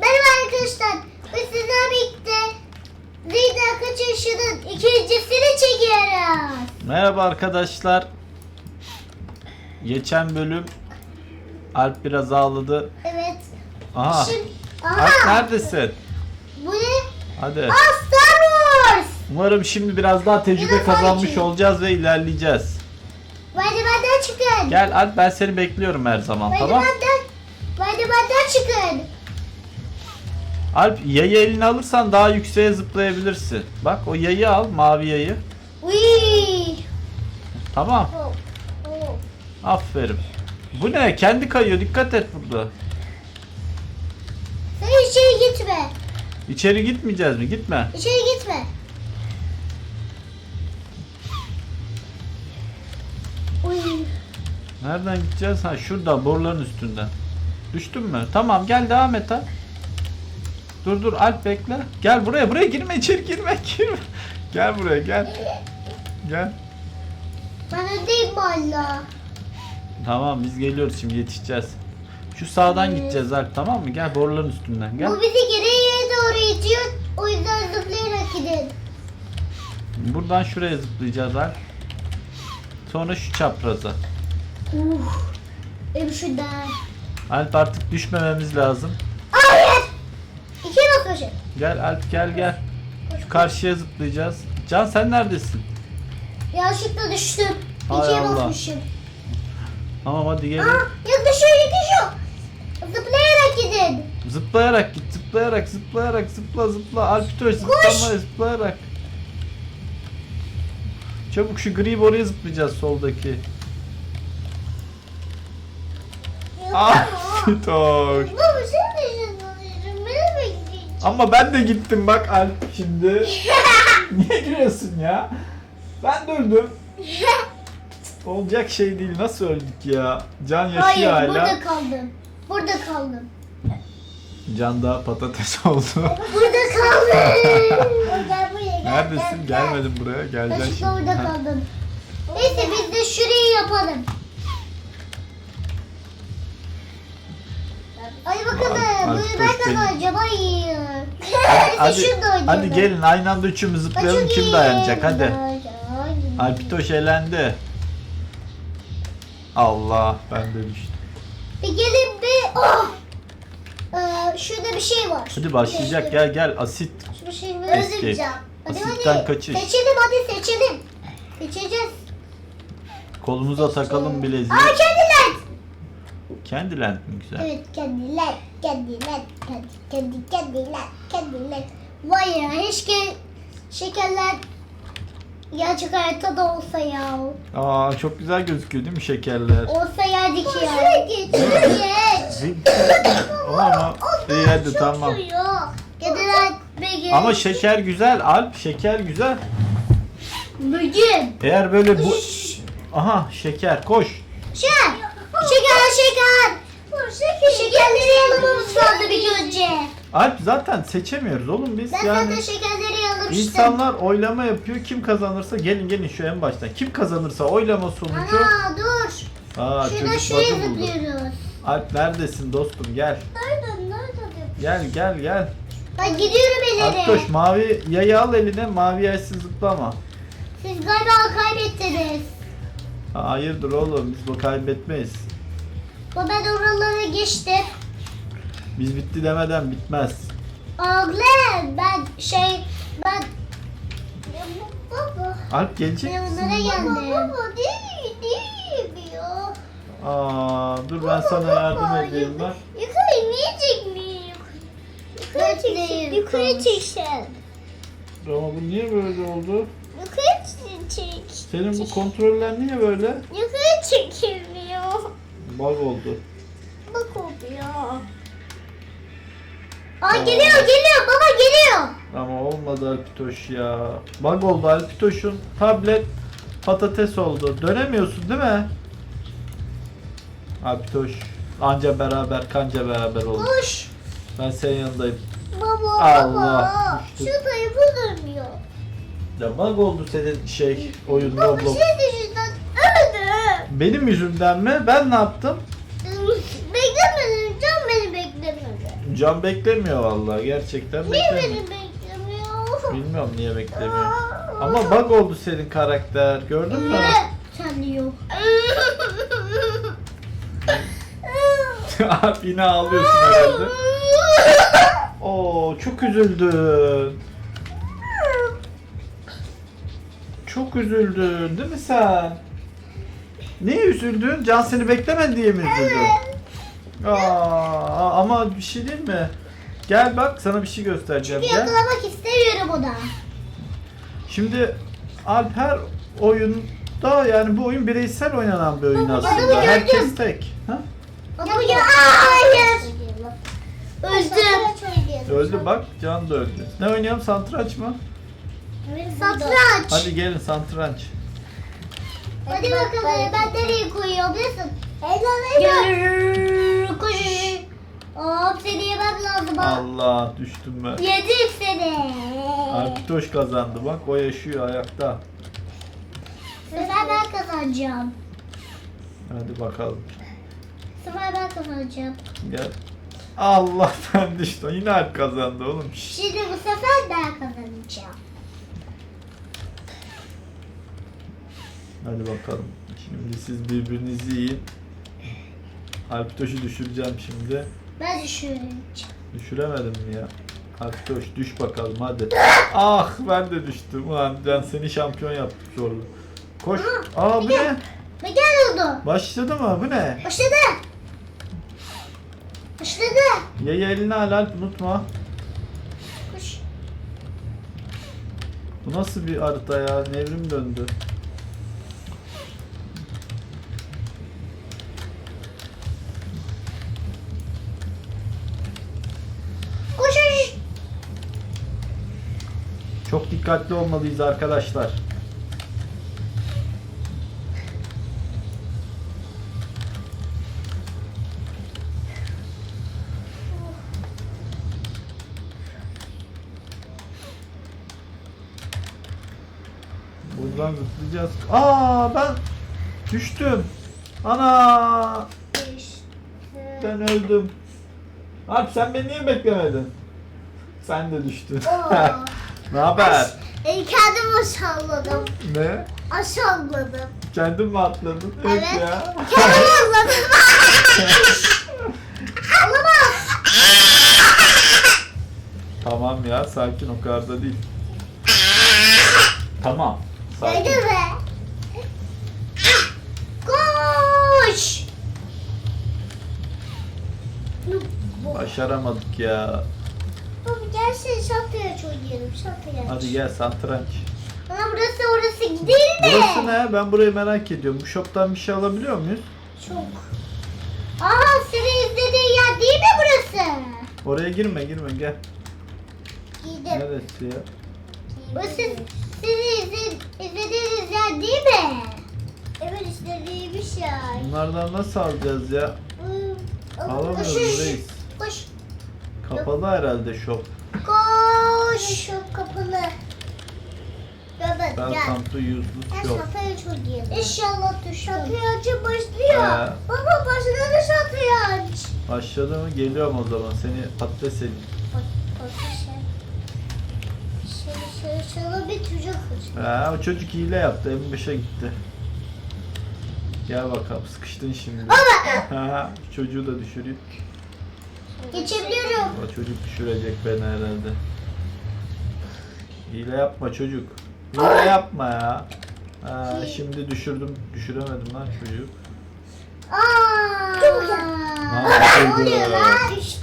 Merhaba arkadaşlar. Biz sizlerle birlikte Zeyda Kaçışı'nın ikincisini çekiyoruz. Merhaba arkadaşlar. Geçen bölüm Alp biraz ağladı. Evet. Aha. Şimdi... Alp Aha. neredesin? Bu ne? Hadi. Aa Star Wars. Umarım şimdi biraz daha tecrübe Biraz daha kazanmış iyi. olacağız ve ilerleyeceğiz. Vadimenden çıkın. Gel Alp ben seni bekliyorum her zaman tamam? Vadimenden. Vadimenden çıkın. Alp yayı eline alırsan daha yükseğe zıplayabilirsin. Bak o yayı al mavi yayı. Uy. Tamam. Oh, oh. Aferin. Bu ne? Kendi kayıyor. Dikkat et burada. Sen içeri gitme. İçeri gitmeyeceğiz mi? Gitme. İçeri gitme. Uy. Nereden gideceğiz? Ha şurada boruların üstünden. Düştün mü? Tamam gel devam et ha. Dur dur Alp bekle. Gel buraya buraya girme içeri girme girme. Gel buraya gel. Gel. Ben öndeyim valla. Tamam biz geliyoruz şimdi yetişeceğiz. Şu sağdan gideceğiz Alp tamam mı? Gel boruların üstünden gel. Bu bizi geriye doğru itiyor. O yüzden zıplayarak gidin. Buradan şuraya zıplayacağız Alp. Sonra şu çapraza. Uh. Benim şuradan. Alp artık düşmememiz lazım. Gel Alp gel gel. Şu karşıya zıplayacağız. Can sen neredesin? Yanlışlıkla düştüm. Hay İkiye Allah. basmışım. Tamam hadi gelin. Aa, yaklaşıyor. Zıplayarak gidin. Zıplayarak git, zıplayarak, zıplayarak, zıpla, zıpla. Alpitoş zıplama, zıplayarak. Çabuk şu gri boruya zıplayacağız soldaki. Ah, Fitoş. Baba sen de ışınlanıyorsun. Beni bekleyeceksin. Ama ben de gittim bak Alp şimdi. Niye gülüyorsun ya? Ben de öldüm. Olacak şey değil. Nasıl öldük ya? Can yaşıyor Hayır hala. burada kaldım. Burada kaldım. Can daha patates oldu. Burada kaldım. Gel buraya gel. Neredesin? gel, gel. Gelmedin buraya. Geleceksin Yanlışlıkla şimdi. orada Ha. kaldım. Neyse biz de şurayı yapalım. Hadi bakalım. Hadi, Bunu ben benim. kazanacağım. Hayır. Hadi, şurada gelin aynı anda üçümüz zıplayalım kim dayanacak hadi. Alpitoş elendi. Allah ben de düştüm. Bir gelin bir. Oh. Ee, şurada bir şey var. Hadi başlayacak gel gel asit. Şu şey Escape. özleyeceğim. Hadi Asitten hadi. kaçış. Seçelim hadi seçelim. Seçeceğiz. Kolumuza takalım bileziği. Aa kendiler. Candyland mi güzel? Evet. Kendiler. Kendi, kendi kendiler. Kendiler. Vay ya keşke şekerler gerçek hayatta da olsa ya. Aa çok güzel gözüküyor değil mi şekerler? Olsa yerdik ya. Şuraya geç. Geç. Ama iyi hadi tamam. Kediler bugün. Ama şeker güzel Alp şeker güzel. Bugün. Eğer böyle bu... Aha şeker koş. Şeker şeker. Şekerleri önce. Alp zaten seçemiyoruz oğlum biz Ben yani. zaten şekerleri yalamıştım. İnsanlar oylama yapıyor. Kim kazanırsa gelin gelin şu en baştan. Kim kazanırsa oylama sonucu. Ana dur. Aa Şurada şuraya zıplıyoruz. Alp neredesin dostum gel. Nereden nereden? Gel gel gel. Ben gidiyorum ileri. Alptoş mavi yayı al eline mavi yaysız zıplama. Siz galiba kaybettiniz. Hayırdır oğlum biz bu kaybetmeyiz. Bu ben oraları geçtim. Biz bitti demeden bitmez. Oğlum ben şey ben Baba. Alp gelecek Ben misin? onlara geldim. Baba değil değil ya. Aa dur ben sana yardım edeyim bak. Yukarı inmeyecek miyim? Yukarı çeksin. Yukarı çeksin. Ama bu niye böyle oldu? Yukarı çek. Senin bu kontroller niye böyle? Yukarı çekilmiyor. Bug oldu. Bak oldu ya. Aa geliyor geliyor baba geliyor. Ama olmadı Alpitoş ya. Bug oldu Alpitoş'un tablet patates oldu. Dönemiyorsun değil mi? Alpitoş anca beraber kanca beraber oldu. Koş. Ben senin yanındayım. Baba Allah, baba. düştü. Şu dayı bulamıyor. Ya bug oldu senin şey oyun Baba Roblox. şey yüzünden öldü. Benim yüzümden mi? Ben ne yaptım? Beklemedin can beklemiyor vallahi gerçekten Niye beklemiyor. beni beklemiyor? Bilmiyorum niye beklemiyor. Ama bug oldu senin karakter. Gördün mü? De yok. Abi yine ağlıyorsun herhalde. Oo çok üzüldün. Çok üzüldün değil mi sen? Niye üzüldün? Can seni beklemedi diye mi üzüldün? Aa, ama bir şey değil mi? Gel bak sana bir şey göstereceğim. Bir Gel. yakalamak istemiyorum ona. Şimdi Alp her oyunda yani bu oyun bireysel oynanan bir oyun Baba, aslında. gördüm. Herkes tek. Ha? Ama ya hayır. Öldüm. Öldü bak Can da öldü. Ne oynayalım satranç mı? Satranç. Hadi gelin satranç. Hadi bakalım ben nereye koyuyorum biliyorsun? Gel. Koş. Hop seni yemem lazım ha. Allah düştüm ben. Yedim seni. Alpitoş kazandı bak o yaşıyor ayakta. Sefer ben kazanacağım. Hadi bakalım. Sefer ben kazanacağım. Gel. Allah ben düştüm. Yine Alp kazandı oğlum. Şşş. Şimdi bu sefer ben kazanacağım. Hadi bakalım. Şimdi siz birbirinizi yiyin. Alpitoş'u düşüreceğim şimdi. Ben düşüreceğim. Düşüremedim mi ya? Alpitoş düş bakalım hadi. Ah ben de düştüm. Ulan Can seni şampiyon yaptık zorlu. Koş. Aa bu ne? Ve gel oldu. Başladı mı? Bu ne? Başladı. Başladı. Yayı eline al Alp unutma. Koş. Bu nasıl bir harita ya? Nevrim döndü. Dikkatli olmalıyız arkadaşlar. Buradan zıplayacağız. Aa ben düştüm. Ana ben öldüm. Alp sen beni niye beklemedin? Sen de düştün. Ne haber? E, kendim aşağıladım. Ne? Aşağıladım. Kendin mi atladın? Evet. ya. Kendim atladım. Olamaz. tamam ya sakin o kadar da değil. Tamam. Sakin. be? Koş. Başaramadık ya. Baba gelsene satranç oynayalım satranç. Hadi gel satranç. Ama burası orası değil mi? Burası ne? Ben burayı merak ediyorum. Bu shop'tan bir şey alabiliyor muyuz? Çok. Aha senin izlediğin yer değil mi burası? Oraya girme girme gel. Giydim. Neresi ya? Burası sizin izle, izlediğiniz yer değil mi? Evet istediğimiz yer. Bunlardan nasıl alacağız ya? Alamıyoruz reis. Koş. Kapalı herhalde shop. Koş. Şu kapalı. Evet Ben gel. come to use this shop. Satranç oynayalım. İnşallah düştüm. Satrancı başlıyor. He. Baba başladı satranç. Başladı mı? Geliyorum o zaman. Seni patates edeyim. Bak bak şey. Şey sana bir çocuk. Ha, o çocuk hile yaptı. M5'e gitti. Gel bakalım. Sıkıştın şimdi. Ha, çocuğu da düşüreyim. Geçebiliyorum. O çocuk düşürecek beni herhalde. Hile yapma çocuk. Hile yapma ya. Ha, şimdi düşürdüm. Düşüremedim lan çocuğu. Aa. Ne oluyor lan? İşte.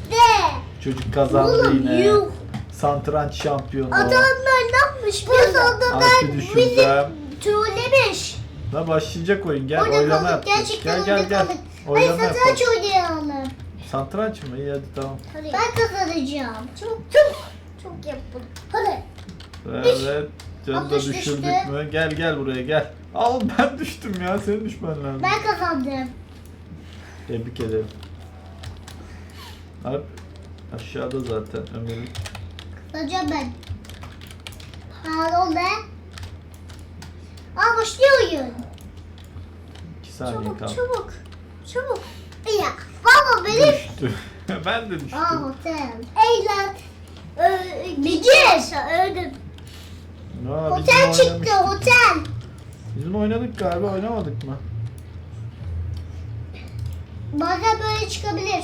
Çocuk kazandı Oğlum yine. yuh. Santranç şampiyonu. Adamlar ne yapmış? Biz adamlar bizi düşüreceğim. trollemiş. La başlayacak oyun. Gel oylama kaldık. yapacağız. Gerçekten Gel gel gel. kaldık. Hayır Oylama satranç oynayalım. Santranç mı? İyi hadi tamam. Ben kazanacağım. Çok çok çok yapın. Hadi. Evet. Canı da Atış düştü. düşürdük mü? Gel gel buraya gel. Al ben düştüm ya. Senin düşman lazım. Ben kazandım. Tebrik ederim. Alp aşağıda zaten Ömer'in. Kazanacağım ben. Pardon be. Aa başlıyor oyun. 2 saniye Çabuk kaldı. çabuk. Çabuk. Ben de düştüm. Aa otel. Eğlen. Bilgin. Öldüm. Aa, biz Otel bunu çıktı oynamıştık. otel. Biz bunu oynadık galiba oynamadık mı? Bazen böyle çıkabilir.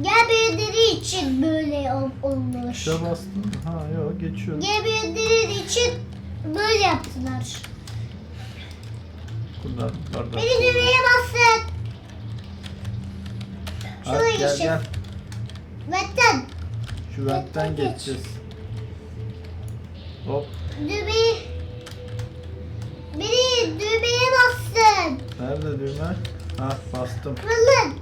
Gel birileri için böyle ol- olmuş. Tuşa bastın. Ha yok geçiyor. Gel birileri için böyle yaptılar. Buradan, buradan. Beni düğmeye Hadi Şuraya gel geçin. gel. Vetten. Şu ventten Geç. geçeceğiz. Hop. Düğmeyi. Beni düğmeye bastın. Nerede düğme? Ha bastım. Fırlın.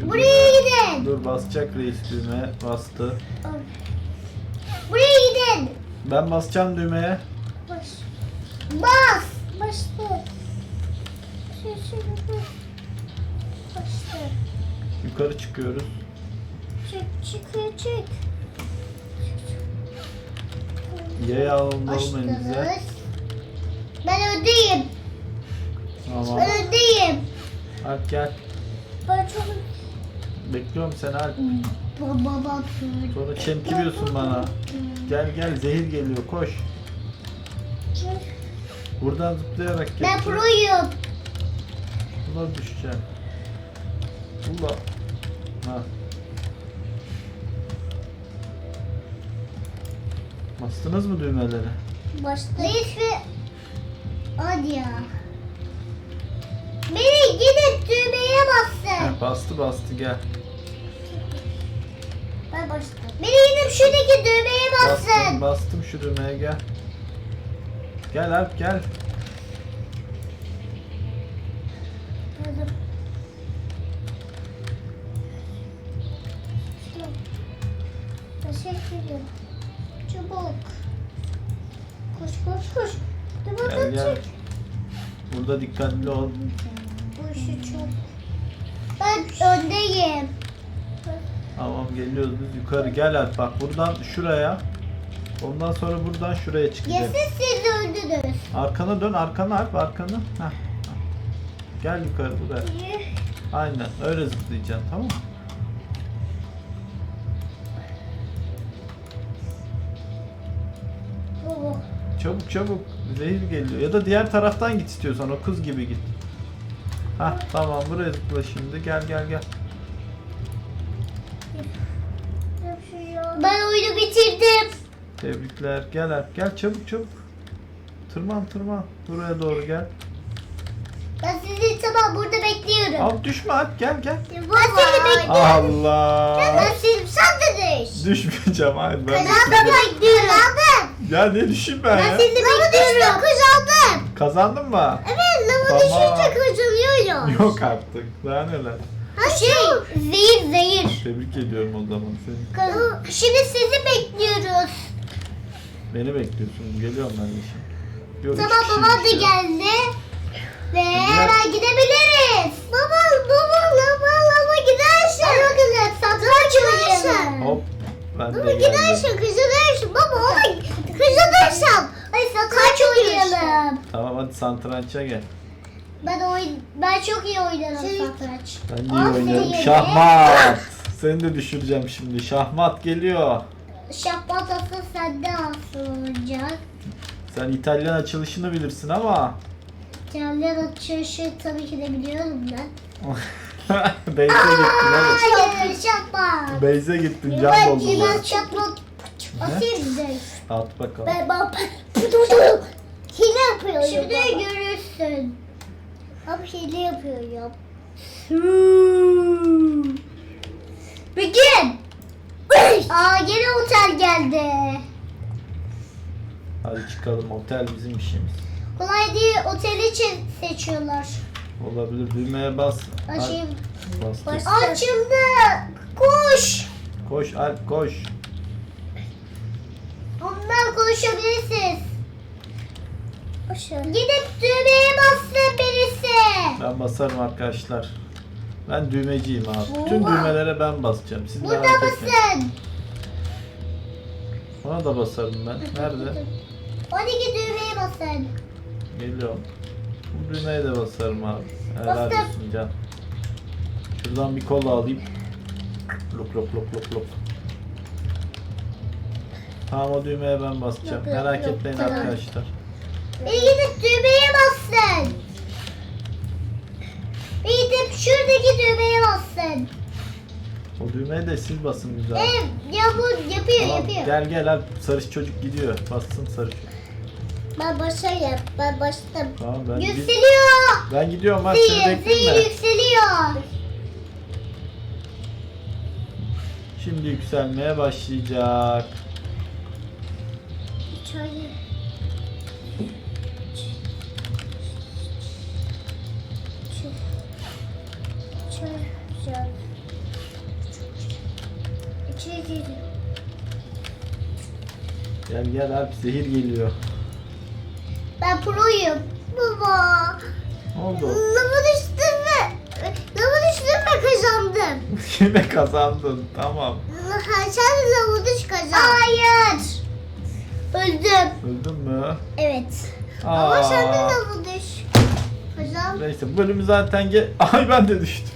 Şu Buraya düğme- gidin. Dur basacak reis düğme. Bastı. Buraya gidin. Ben basacağım düğmeye. Bas. Bas. Bastı. Yukarı çıkıyoruz. Çık çıkıyor çık. Y'ye alalım elimize. Ben öndeyim. Tamam. Ben öndeyim. Alp gel. Ben çok... Bekliyorum seni Alp. Baba bak. Sonra çemkiriyorsun bana. Gel gel zehir geliyor koş. Buradan zıplayarak Ben geçeceğim. proyum. Buna düşeceğim. Ula. Ha. Bastınız mı düğmeleri? Başta. Neyse. Hadi ya. Beni gidip düğmeye bastın. Heh, bastı bastı gel. Ben bastım. Beni gidip şuradaki düğmeye Bastım bastın. bastım şu düğmeye gel. Gel Alp gel. Ederim. Çabuk. Koş koş koş. Dur Gel gel. Burada dikkatli ol. Bu işi çok. Ben öndeyim. Tamam geliyoruz biz yukarı gel Alp bak buradan şuraya. Ondan sonra buradan şuraya çıkacağız. Yesin siz öldünüz. Arkana dön arkana Alp arkanı. Heh. Gel yukarı buraya. Aynen öyle zıplayacaksın tamam mı? Çabuk çabuk zehir geliyor. Ya da diğer taraftan git istiyorsan o kız gibi git. Hah tamam buraya zıpla şimdi gel gel gel. Ben oyunu bitirdim. Tebrikler gel Alp gel çabuk çabuk. Tırman tırman buraya doğru gel. Ben sizi tamam burada bekliyorum. Al düşme Alp gel gel. Ben seni bekliyorum. Allah. Ben seni sen de düş. Düşmeyeceğim hayır ben. Ben de bekliyorum. Kazandım. Ya ne düşeyim ben Ben ya? seni bekliyorum. kazandım. Kazandın mı? Evet lava Tamam. düşünce kazanıyorum. Yok artık. Daha neler. Şey zehir zehir. Tebrik ediyorum o zaman seni. Şimdi sizi bekliyoruz. Beni bekliyorsun. Geliyorum ben de şimdi. Yok, Tamam kişiymiş babam da ya. geldi. Ve hemen gidebiliriz. Baba baba lava lava gidersin. Baba gidersin. Satranç oynayalım. Hop. Ben de Baba geldim. gidersin kazanırsın. Baba ona kazanırsam. Ay satranç oynayalım. Tamam hadi santrança gel. Ben oyun ben çok iyi oynarım satranç. Ben de iyi Aferin. oynuyorum. Şahmat. Seni de düşüreceğim şimdi. Şahmat geliyor. Şapatası sende asıl olacak. Sen İtalyan açılışını bilirsin ama. İtalyan açışı tabii ki de biliyorum ben. Beyze gittin hadi. Hayır şapat. Beyze gittin can Ben doldu. ben şapat. Aferin. At bakalım. Ben ben hile yapıyorum. Şimdi görürsün. Abi hile yapıyorum. Begin. Aa gene otel geldi. Hadi çıkalım. Otel bizim işimiz. Kolay değil oteli çe- seçiyorlar. Olabilir. Düğmeye bas. Ay, şey, Açıldı. Koş. Koş Alp koş. Ondan konuşabilirsiniz. Gidip düğmeye bastı birisi. Ben basarım arkadaşlar. Ben düğmeciyim abi. Bütün Oha. düğmelere ben basacağım. Siz Burada merak etmeyin. mısın? Ona da basarım ben. Nerede? 12 düğmeye basın. Geliyorum. Bu düğmeye de basarım abi. Helal Bastım. olsun can. Şuradan bir kola alayım. Lop lop lop lop lop. Tamam o düğmeye ben basacağım. Lop, lop, Merak lop, etmeyin tamam. arkadaşlar. Bir gidip düğmeye bassın. Bir gidip şuradaki düğmeye bassın. O düğmeye de siz basın güzel. Evet ya bu yapıyor Tamam, yapıyor. gel gel abi sarış çocuk gidiyor. Bassın sarış. Ben başlayayım. Ben başladım. Tamam ben, gid- Yükseliyor. ben gidiyorum bak seni bekleyeyim zehir mi? yükseliyor. Şimdi yükselmeye başlayacak. Çayı. Çay. Çay. İçeri gir. Gel gel abi zehir geliyor. Ben proyum. Baba. Ne oldu? Ve lava düştüm ve kazandım. Yine kazandın. Tamam. Ha, sen lava düş kazandın. Hayır. Öldüm. Öldün mü? Evet. Aa. Ama sen de lava Kazandın. Neyse bu bölümü zaten ge... Ay ben de düştüm.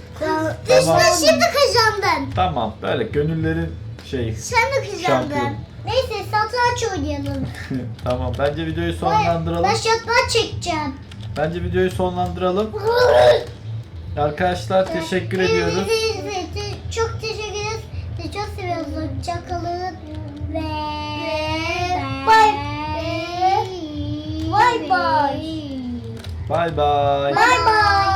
Düşme şimdi kazandın. Tamam böyle gönüllerin şey. Sen de kazandın. Şampiyon. Neyse satranç oynayalım. tamam bence videoyu sonlandıralım. ben şatlar çekeceğim. Bence videoyu sonlandıralım. Arkadaşlar teşekkür ediyoruz. Çok teşekkür ederiz. Sizi çok seviyoruz. Hoşçakalın. Ve bay bay. Bay Bye bye. Bye bye.